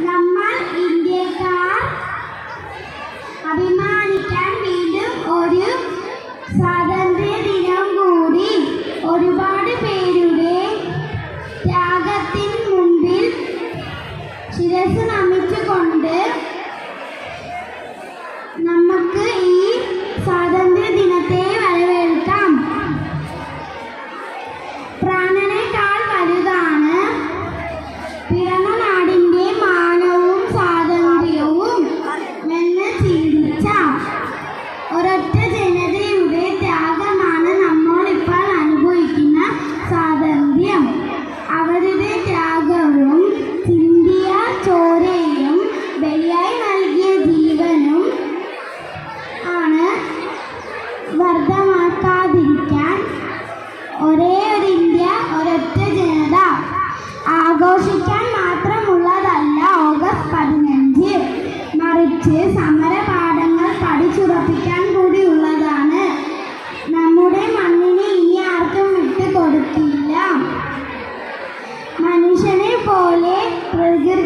നമ്മൾ ഇന്ത്യക്കാർ അഭിമാനിക്കാൻ വീണ്ടും ഒരു സ്വാതന്ത്ര്യ ദിനം കൂടി ഒരുപാട് പേരുടെ ത്യാഗത്തിന് മുമ്പിൽ ശിരസ് നമിച്ചുകൊണ്ട് വർദ്ധമാക്കാതിരിക്കാൻ ഒരേ ഒരു ഇന്ത്യ ഒരൊറ്റ ജനത ആഘോഷിക്കാൻ മാത്രമുള്ളതല്ല ഓഗസ്റ്റ് പതിനഞ്ച്. മറിച്ച് സമര പാഠങ്ങൾ പഠിച്ചുറപ്പിക്കാൻ കൂടിയുള്ളതാണ് നമ്മുടെ മണ്ണിനെ ഇനി ആർക്കും വിട്ടു കൊടുക്കില്ല മനുഷ്യനെ പോലെ പ്രകൃതി